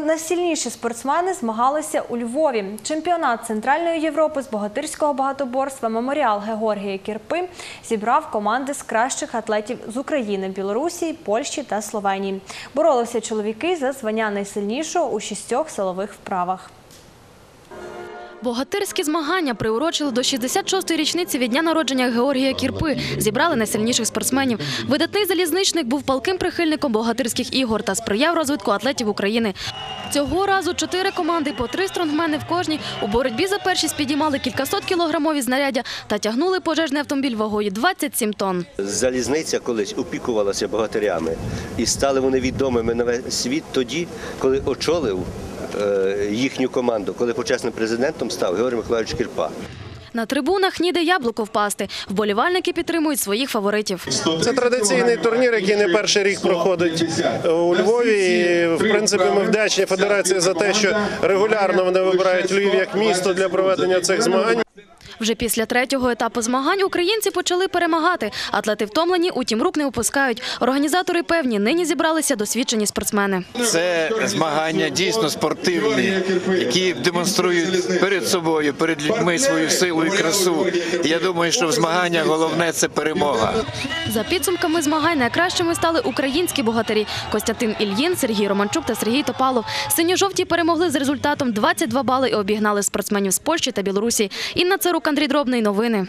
Найсильніші спортсмени змагалися у Львові. Чемпіонат Центральної Європи з богатирського багатоборства Меморіал Георгія Кірпи зібрав команди з кращих атлетів з України, Білорусі, Польщі та Словенії. Боролися чоловіки за звання найсильнішого у шістьох силових вправах. Богатирські змагання приурочили до 66-ї річниці від дня народження Георгія Кірпи. Зібрали найсильніших спортсменів. Видатний залізничник був палким прихильником богатирських ігор та сприяв розвитку атлетів України. Цього разу чотири команди по три стронгмени в кожній у боротьбі за першість підіймали кількасот кілограмові знаряддя та тягнули пожежний автомобіль вагою 27 тонн. Залізниця колись опікувалася богатирями, і стали вони відомими на весь світ тоді, коли очолив їхню команду, коли почесним президентом став Георгій Миколаївич Кірпа. На трибунах ніде яблуко впасти. Вболівальники підтримують своїх фаворитів. Це традиційний турнір, який не перший рік проходить у Львові. І, в принципі, ми вдячні федерації за те, що регулярно вони вибирають Львів як місто для проведення цих змагань. Вже після третього етапу змагань українці почали перемагати. Атлети втомлені, утім рук не опускають. Організатори певні, нині зібралися досвідчені спортсмени. Це змагання дійсно спортивні, які демонструють перед собою, перед людьми свою силу і красу. І я думаю, що в змаганнях головне це перемога. За підсумками змагань найкращими стали українські богатирі Костянтин Ільїн, Сергій Романчук та Сергій Топалов. Синьо-жовті перемогли з результатом 22 бали і обігнали спортсменів з Польщі та Білорусі. Інна Царук, Андрій Дробний. Новини.